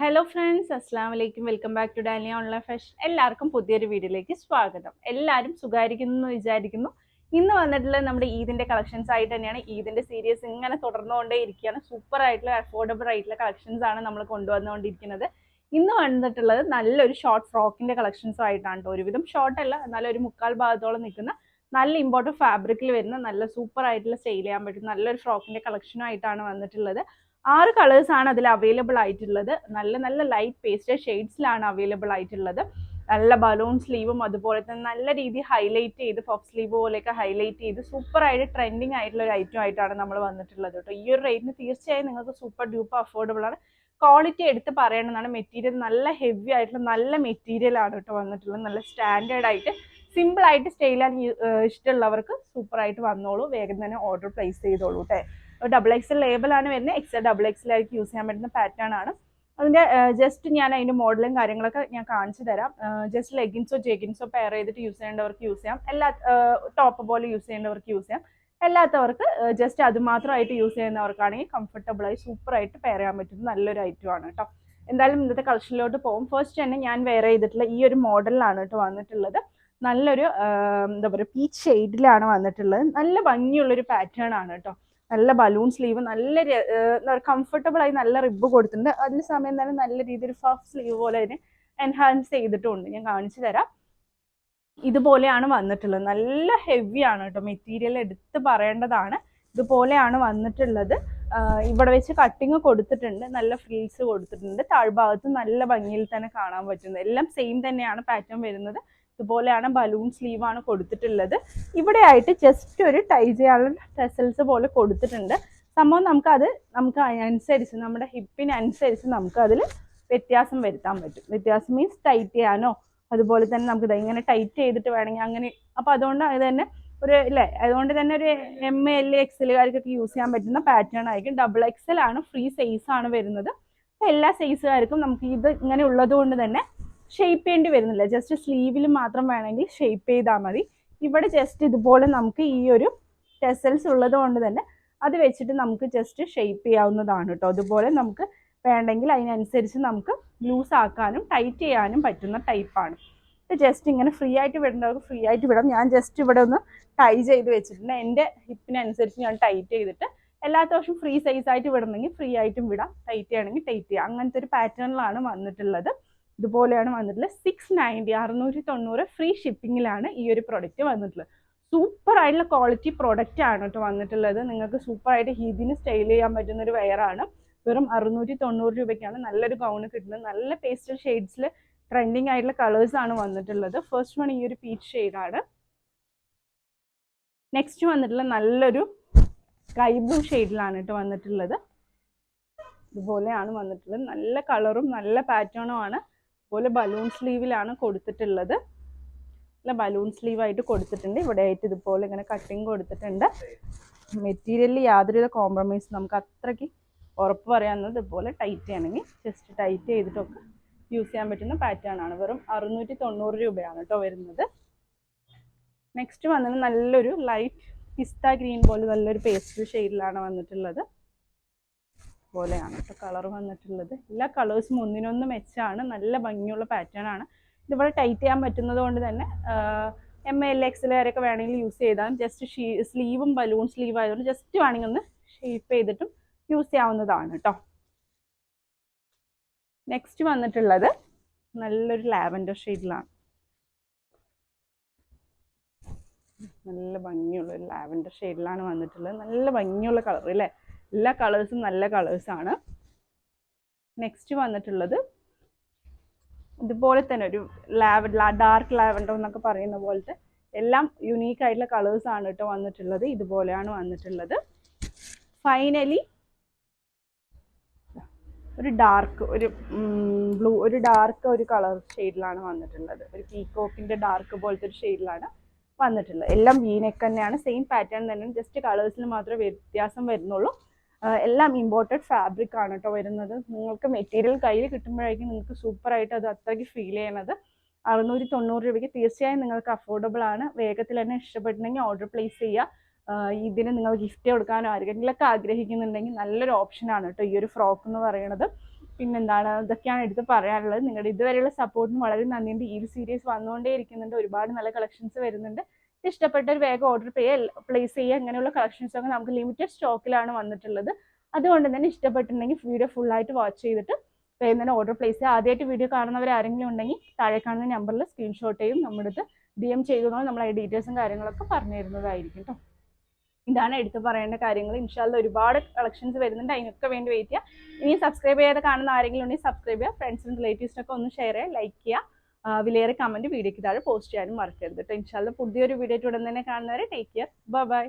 Hello friends അസ്സാം വലൈക്കും welcome back to Dalia online fashion എല്ലാവർക്കും പുതിയൊരു വീഡിയോയിലേക്ക് സ്വാഗതം. എല്ലാവരും സുഖമായിരിക്കുന്നു എന്ന് വിചാരിക്കുന്നു. ഇന്ന് വന്നിട്ടുള്ളത് നമ്മുടെ ഈദിന്റെ കളക്ഷൻസ് ആയിട്ട് തന്നെയാണ് ഈദിന്റെ സീരീസ് ഇങ്ങനെ തുടർന്നുകൊണ്ടേ ഇരിക്കുകയാണ്. സൂപ്പർ ആയിട്ടുള്ള അഫോർഡബിൾ ആയിട്ടുള്ള കളക്ഷൻസ് ആണ് നമ്മൾ കൊണ്ടുവന്നുകൊണ്ടിരിക്കുന്നത്. ഇന്ന് വന്നിട്ടുള്ളത് നല്ലൊരു ഷോർട്ട് ഫ്രോക്കിന്റെ കളക്ഷൻസും ആയിട്ടാണ് ഒരുവിധം ഷോർട്ട് അല്ല എന്നാലും ഒരു മുക്കാൽ ഭാഗത്തോളം നിൽക്കുന്ന നല്ല ഇമ്പോർട്ടന്റ് ഫാബ്രിക്കിൽ വരുന്ന നല്ല സൂപ്പർ ആയിട്ടുള്ള സെയിൽ ചെയ്യാൻ പറ്റും നല്ലൊരു ഫ്രോക്കിന്റെ കളക്ഷനും ആയിട്ടാണ് വന്നിട്ടുള്ളത്. ആറ് കളേഴ്സ് ആണ് അതിൽ അവൈലബിൾ ആയിട്ടുള്ളത്. നല്ല നല്ല ലൈറ്റ് പേസ്റ്റൽ ഷെയ്ഡ്സിലാണ് അവൈലബിൾ ആയിട്ടുള്ളത്. നല്ല ബലൂൺ സ്ലീവും അതുപോലെ തന്നെ നല്ല രീതിയിൽ ഹൈലൈറ്റ് ചെയ്ത് പഫ് സ്ലീവ് പോലെയൊക്കെ ഹൈലൈറ്റ് ചെയ്ത് സൂപ്പർ ആയിട്ട് ട്രെൻഡിങ് ആയിട്ടുള്ള ഒരു ഐറ്റം ആയിട്ടാണ് നമ്മൾ വന്നിട്ടുള്ളത് കേട്ടോ. ഈ ഒരു റേറ്റിന് തീർച്ചയായും നിങ്ങൾക്ക് സൂപ്പർ ഡ്യൂപ്പ് അഫോർഡബിൾ ആണ്. ക്വാളിറ്റി എടുത്ത് പറയണമെന്നാണ്. മെറ്റീരിയൽ നല്ല ഹെവി ആയിട്ടുള്ള നല്ല മെറ്റീരിയൽ ആണ് കേട്ടോ വന്നിട്ടുള്ളത്. നല്ല സ്റ്റാൻഡേർഡ് ആയിട്ട് സിമ്പിൾ ആയിട്ട് സ്റ്റൈൽ ചെയ്യാൻ ഇഷ്ടമുള്ളവർക്ക് സൂപ്പർ ആയിട്ട് വന്നോളൂ. വേഗം തന്നെ ഓർഡർ പ്ലേസ് ചെയ്തോളൂ കേട്ടോ ഡബിൾ എക്സൽ ലേബലാണ് വരുന്നത്. എക്സൽ ഡബിൾ എക്സലായിരിക്കും യൂസ് ചെയ്യാൻ പറ്റുന്ന പാറ്റേൺ ആണ്. അതിന്റെ ജസ്റ്റ് ഞാൻ അതിന്റെ മോഡലും കാര്യങ്ങളൊക്കെ ഞാൻ കാണിച്ചു തരാം. ജസ്റ്റ് ലെഗിൻസോ ജെഗിൻസോ പെയർ ചെയ്തിട്ട് യൂസ് ചെയ്യേണ്ടവർക്ക് യൂസ് ചെയ്യാം. എല്ലാ ടോപ്പ് പോലെ യൂസ് ചെയ്യേണ്ടവർക്ക് യൂസ് ചെയ്യാം. അല്ലാത്തവർക്ക് ജസ്റ്റ് അതുമാത്രമായിട്ട് യൂസ് ചെയ്യുന്നവർക്കാണെങ്കിൽ കംഫർട്ടബിളായി സൂപ്പറായിട്ട് പെയർ ചെയ്യാൻ പറ്റുന്ന നല്ലൊരു ഐറ്റം ആണ് കേട്ടോ എന്തായാലും ഇന്നത്തെ കളക്ഷനിലോട്ട് പോകും. ഫസ്റ്റ് തന്നെ ഞാൻ വെയർ ചെയ്തിട്ടുള്ള ഈ ഒരു മോഡലിലാണ് കേട്ടോ വന്നിട്ടുള്ളത്. നല്ലൊരു എന്താ പറയുക പീച്ച് ഷെയ്ഡിലാണ് വന്നിട്ടുള്ളത്. നല്ല ഭംഗിയുള്ളൊരു പാറ്റേൺ ആണ് കേട്ടോ നല്ല ബലൂൺ സ്ലീവ് നല്ല കംഫർട്ടബിൾ ആയി നല്ല റിബ് കൊടുത്തിട്ടുണ്ട്. അതിന് സമയം തന്നെ നല്ല രീതിയിൽ ഫഫ് സ്ലീവ് പോലെ അതിനെ എൻഹാൻസ് ചെയ്തിട്ടുണ്ട്. ഞാൻ കാണിച്ചു തരാം. ഇതുപോലെയാണ് വന്നിട്ടുള്ളത്. നല്ല ഹെവിയാണ് കേട്ടോ. മെറ്റീരിയൽ എടുത്ത് പറയേണ്ടതാണ്. ഇതുപോലെയാണ് വന്നിട്ടുള്ളത്. ഇവിടെ വെച്ച് കട്ടിങ് കൊടുത്തിട്ടുണ്ട്. നല്ല ഫ്രീൽസ് കൊടുത്തിട്ടുണ്ട്. താഴ്ഭാഗത്ത് നല്ല ഭംഗിയിൽ തന്നെ കാണാൻ പറ്റുന്നത്. എല്ലാം സെയിം തന്നെയാണ് പാറ്റേൺ വരുന്നത്. ഇതുപോലെയാണ് ബലൂൺ സ്ലീവ് ആണ് കൊടുത്തിട്ടുള്ളത്. ഇവിടെ ആയിട്ട് ജസ്റ്റ് ഒരു ടൈ ചെയ്യാനുള്ള ടെസൽസ് പോലെ കൊടുത്തിട്ടുണ്ട്. സംഭവം അത് നമുക്ക് അനുസരിച്ച് നമ്മുടെ ഹിപ്പിനനുസരിച്ച് നമുക്ക് അതിൽ വ്യത്യാസം വരുത്താൻ പറ്റും. വ്യത്യാസം മീൻസ് ടൈറ്റ് ചെയ്യാനോ അതുപോലെ തന്നെ നമുക്ക് ഇങ്ങനെ ടൈറ്റ് ചെയ്തിട്ട് വേണമെങ്കിൽ അങ്ങനെ അപ്പോൾ അതുകൊണ്ട് അത് തന്നെ ഒരു ഇല്ലേ അതുകൊണ്ട് തന്നെ ഒരു എം എൽ എക്സലുകാർക്കൊക്കെ യൂസ് ചെയ്യാൻ പറ്റുന്ന പാറ്റേൺ ആയിരിക്കും. ഡബിൾ എക്സൽ ആണ് ഫ്രീ സൈസ് ആണ് വരുന്നത്. എല്ലാ സൈസുകാർക്കും നമുക്ക് ഇത് ഇങ്ങനെ ഉള്ളത് കൊണ്ട് തന്നെ ഷേപ്പ് ചെയ്യേണ്ടി വരുന്നില്ല. ജസ്റ്റ് സ്ലീവിൽ മാത്രം വേണമെങ്കിൽ ഷെയ്പ്പ് ചെയ്താൽ മതി. ഇവിടെ ജസ്റ്റ് ഇതുപോലെ നമുക്ക് ഈ ഒരു ടെസൽസ് ഉള്ളത് കൊണ്ട് തന്നെ അത് വെച്ചിട്ട് നമുക്ക് ജസ്റ്റ് ഷെയ്പ്പ് ചെയ്യാവുന്നതാണ് കേട്ടോ അതുപോലെ നമുക്ക് വേണ്ടെങ്കിൽ അതിനനുസരിച്ച് നമുക്ക് ലൂസ് ആക്കാനും ടൈറ്റ് ചെയ്യാനും പറ്റുന്ന ടൈപ്പാണ് ജസ്റ്റ് ഇങ്ങനെ ഫ്രീ ആയിട്ട് വിടേണ്ടവർക്ക് ഫ്രീ ആയിട്ട് വിടാം. ഞാൻ ജസ്റ്റ് ഇവിടെ ഒന്ന് ടൈ ചെയ്ത് വെച്ചിട്ടുണ്ട്. എന്റെ ഹിപ്പിനനുസരിച്ച് ഞാൻ ടൈറ്റ് ചെയ്തിട്ട് എല്ലാത്ത വർഷം ഫ്രീ സൈസ് ആയിട്ട് വിടണമെങ്കിൽ ഫ്രീ ആയിട്ടും വിടാം. ടൈറ്റ് ചെയ്യണമെങ്കിൽ ടൈറ്റ് ചെയ്യാം. അങ്ങനത്തെ ഒരു പാറ്റേണിലാണ് വന്നിട്ടുള്ളത്. ഇതുപോലെയാണ് വന്നിട്ടുള്ളത് സിക്സ് നയന്റി അറുന്നൂറ്റി തൊണ്ണൂറ് ഫ്രീ ഷിപ്പിങ്ങിലാണ് ഈ ഒരു പ്രൊഡക്റ്റ് വന്നിട്ടുള്ളത്. സൂപ്പർ ആയിട്ടുള്ള ക്വാളിറ്റി പ്രൊഡക്റ്റ് ആണ് കേട്ടോ വന്നിട്ടുള്ളത്. നിങ്ങൾക്ക് സൂപ്പർ ആയിട്ട് ഹീതിന് സ്റ്റൈൽ ചെയ്യാൻ പറ്റുന്ന ഒരു വെയറാണ് വെറും അറുന്നൂറ്റി തൊണ്ണൂറ് രൂപയ്ക്കാണ് നല്ലൊരു ഗൗൺ കിട്ടുന്നത്. നല്ല പേസ്റ്റൽ ഷെയ്ഡ്സിൽ ട്രെൻഡിങ് ആയിട്ടുള്ള കളേഴ്സ് ആണ് വന്നിട്ടുള്ളത്. ഫസ്റ്റ് വൺ ഈ ഒരു പീച്ച് ഷെയ്ഡാണ് നെക്സ്റ്റ് വന്നിട്ടുള്ള നല്ലൊരു സ്കൈ ബ്ലൂ ഷെയ്ഡിലാണ് കേട്ടോ വന്നിട്ടുള്ളത്. ഇതുപോലെയാണ് വന്നിട്ടുള്ളത്. നല്ല കളറും നല്ല പാറ്റേണും ആണ്. അതുപോലെ ബലൂൺ സ്ലീവിലാണ് കൊടുത്തിട്ടുള്ളത്. നല്ല ബലൂൺ സ്ലീവ് ആയിട്ട് കൊടുത്തിട്ടുണ്ട്. ഇവിടെ ആയിട്ട് ഇതുപോലെ ഇങ്ങനെ കട്ടിങ് കൊടുത്തിട്ടുണ്ട്. മെറ്റീരിയലിൽ യാതൊരുവിധ കോംപ്രമൈസ് നമുക്ക് അത്രയ്ക്ക് ഉറപ്പ് പറയാവുന്നത് ഇതുപോലെ ടൈറ്റ് ചെയ്യണമെങ്കിൽ ജസ്റ്റ് ടൈറ്റ് ചെയ്തിട്ടൊക്കെ യൂസ് ചെയ്യാൻ പറ്റുന്ന പാറ്റേൺ ആണ്. വെറും അറുന്നൂറ്റി തൊണ്ണൂറ് രൂപയാണ് കേട്ടോ വരുന്നത്. നെക്സ്റ്റ് വന്നത് നല്ലൊരു ലൈറ്റ് പിസ്ത ഗ്രീൻ പോലെ നല്ലൊരു പേസ്റ്റൽ ഷെയ്ഡിലാണ് വന്നിട്ടുള്ളത്. പോലെയാണ്. കേട്ടോ കളർ വന്നിട്ടുള്ളത്. എല്ലാ കളേഴ്സും ഒന്നിനൊന്ന് മെച്ചാണ് നല്ല ഭംഗിയുള്ള പാറ്റേൺ ആണ്. ഇതുപോലെ ടൈറ്റ് ചെയ്യാൻ പറ്റുന്നത് കൊണ്ട് തന്നെ എം എൽ എക്സൽ വരെയൊക്കെ വേണമെങ്കിൽ യൂസ് ചെയ്താൽ ജസ്റ്റ് ഷീ സ്ലീവും ബലൂൺ സ്ലീവ് ആയതുകൊണ്ട് ജസ്റ്റ് വേണമെങ്കിൽ ഒന്ന് ഷേപ്പ് ചെയ്തിട്ടും യൂസ് ചെയ്യാവുന്നതാണ് കേട്ടോ നെക്സ്റ്റ് വന്നിട്ടുള്ളത് നല്ലൊരു ലാവൻഡർ ഷെയ്ഡിലാണ് നല്ല ഭംഗിയുള്ള ഒരു ലാവൻഡർ ഷെയ്ഡിലാണ് വന്നിട്ടുള്ളത്. നല്ല ഭംഗിയുള്ള കളർ അല്ലേ? എല്ലാ കളേഴ്സും നല്ല കളേഴ്സാണ് നെക്സ്റ്റ് വന്നിട്ടുള്ളത് ഇതുപോലെ തന്നെ ഒരു ലാവ ഡാർക്ക് ലാവൻഡർ എന്നൊക്കെ പറയുന്ന പോലത്തെ എല്ലാം യുണീക്ക് ആയിട്ടുള്ള കളേഴ്സ് ആണ് കേട്ടോ വന്നിട്ടുള്ളത്. ഇതുപോലെയാണ് വന്നിട്ടുള്ളത്. ഫൈനലി ഒരു ഡാർക്ക് ഒരു ബ്ലൂ ഒരു ഡാർക്ക് ഒരു കളർ ഷെയ്ഡിലാണ് വന്നിട്ടുള്ളത്. ഒരു പീകോക്കിന്റെ ഡാർക്ക് പോലത്തെ ഒരു ഷെയ്ഡിലാണ് വന്നിട്ടുള്ളത്. എല്ലാം വീനെക്ക് തന്നെയാണ്. സെയിം പാറ്റേൺ തന്നെയാണ്. ജസ്റ്റ് കളേഴ്സിൽ മാത്രമേ വ്യത്യാസം വരുന്നുള്ളൂ. എല്ലാം ഇമ്പോർട്ടഡ് ഫാബ്രിക് ആണ് കേട്ടോ വരുന്നത്. നിങ്ങൾക്ക് മെറ്റീരിയൽ കയ്യിൽ കിട്ടുമ്പോഴായിരിക്കും നിങ്ങൾക്ക് സൂപ്പറായിട്ട് അത് അത്രയ്ക്ക് ഫീൽ ചെയ്യണത്. അറുന്നൂറ്റി തൊണ്ണൂറ് രൂപയ്ക്ക് തീർച്ചയായും നിങ്ങൾക്ക് അഫോർഡബിൾ ആണ്. വേഗത്തിൽ തന്നെ ഇഷ്ടപ്പെട്ടിട്ടുണ്ടെങ്കിൽ ഓർഡർ പ്ലേസ് ചെയ്യുക. ഇതിന് നിങ്ങൾ ഗിഫ്റ്റ് കൊടുക്കാനോ ആരെങ്കിലുമൊക്കെ ആഗ്രഹിക്കുന്നുണ്ടെങ്കിൽ നല്ലൊരു ഓപ്ഷനാണ് കേട്ടോ ഈ ഒരു ഫ്രോക്ക് എന്ന് പറയുന്നത്. പിന്നെന്താണ്? ഇതൊക്കെയാണ് എടുത്ത് പറയാനുള്ളത്. നിങ്ങളുടെ ഇതുവരെയുള്ള സപ്പോർട്ടിന് വളരെ നന്ദിയുണ്ട് ഈ ഒരു സീരീസ് വന്നുകൊണ്ടേ ഇരിക്കുന്നുണ്ട് ഒരുപാട് നല്ല കളക്ഷൻസ് വരുന്നുണ്ട്. ഇഷ്ടപ്പെട്ട ഒരു വേഗം ഓർഡർ ചെയ്യുക പ്ലേസ് ചെയ്യുക അങ്ങനെയുള്ള കളക്ഷൻസ് ഒക്കെ നമുക്ക് ലിമിറ്റഡ് സ്റ്റോക്കിലാണ് വന്നിട്ടുള്ളത്. അതുകൊണ്ട് തന്നെ ഇഷ്ടപ്പെട്ടിട്ടുണ്ടെങ്കിൽ വീഡിയോ ഫുള്ളായിട്ട് വാച്ച് ചെയ്തിട്ട് തന്നെ ഓർഡർ പ്ലേസ് ചെയ്യുക. ആദ്യമായിട്ട് വീഡിയോ കാണുന്നവർ ആരെങ്കിലും ഉണ്ടെങ്കിൽ താഴെ കാണുന്ന നമ്പറിൽ സ്ക്രീൻഷോട്ട് ചെയ്യും നമ്മുടെ അടുത്ത് ഡി എം ചെയ്യുന്നതോ നമ്മൾ ഡീറ്റെയിൽസും കാര്യങ്ങളൊക്കെ പറഞ്ഞു തരുന്നതായിരിക്കും കേട്ടോ ഇതാണ് എടുത്തു പറയേണ്ട കാര്യങ്ങൾ. ഇൻഷാല്ല ഒരുപാട് കളക്ഷൻസ് വരുന്നുണ്ട്. അതിനൊക്കെ വേണ്ടി വെയിറ്റ് ചെയ്യുക. ഇനി സബ്സ്ക്രൈബ് ചെയ്യാതെ കാണുന്ന ആരെങ്കിലും ഉണ്ടെങ്കിൽ സബ്സ്ക്രൈബ് ചെയ്യുക. ഫ്രണ്ട്സിനും റിലേറ്റീവ്സിനൊക്കെ ഒന്ന് ഷെയർ ചെയ്യുക ലൈക്ക് ചെയ്യുക. വിലയേറെ കമന്റ് വീഡിയോയ്ക്ക് താഴെ പോസ്റ്റ് ചെയ്യാനും മറക്കരുത് കേട്ടോ ഇൻഷാല്ല പുതിയൊരു വീഡിയോ ഉടൻ തന്നെ കാണുന്നവരെ ടേക്ക് കെയർ ബൈ ബൈ